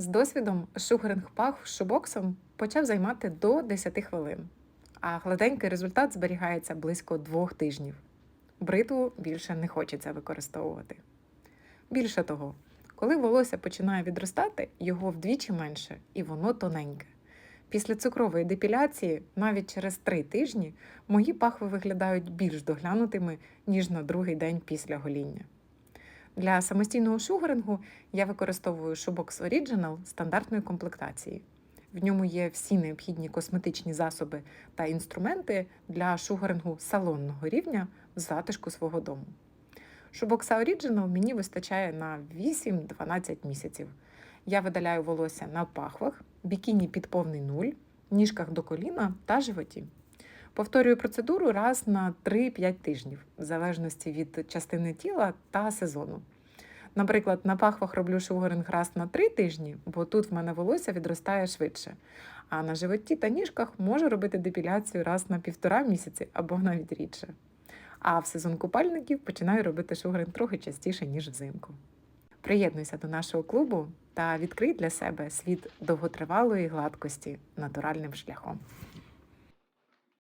З досвідом шугаринг пах шубоксом почав займати до 10 хвилин, а гладенький результат зберігається близько двох тижнів. Бритву більше не хочеться використовувати. Більше того, коли волосся починає відростати, його вдвічі менше і воно тоненьке. Після цукрової депіляції, навіть через три тижні, мої пахви виглядають більш доглянутими, ніж на другий день після гоління. Для самостійного шугарингу я використовую Shoebox Original стандартної комплектації. В ньому є всі необхідні косметичні засоби та інструменти для шугарингу салонного рівня в затишку свого дому. Shoebox Original мені вистачає на 8-12 місяців. Я видаляю волосся на пахвах, бікіні під повний нуль, ніжках до коліна та животі. Повторюю процедуру раз на 3-5 тижнів, в залежності від частини тіла та сезону. Наприклад, на пахвах роблю шугаринг раз на 3 тижні, бо тут в мене волосся відростає швидше. А на животі та ніжках можу робити депіляцію раз на півтора місяці або навіть рідше. А в сезон купальників починаю робити шугаринг трохи частіше, ніж взимку. Приєднуйся до нашого клубу та відкрий для себе світ довготривалої гладкості натуральним шляхом.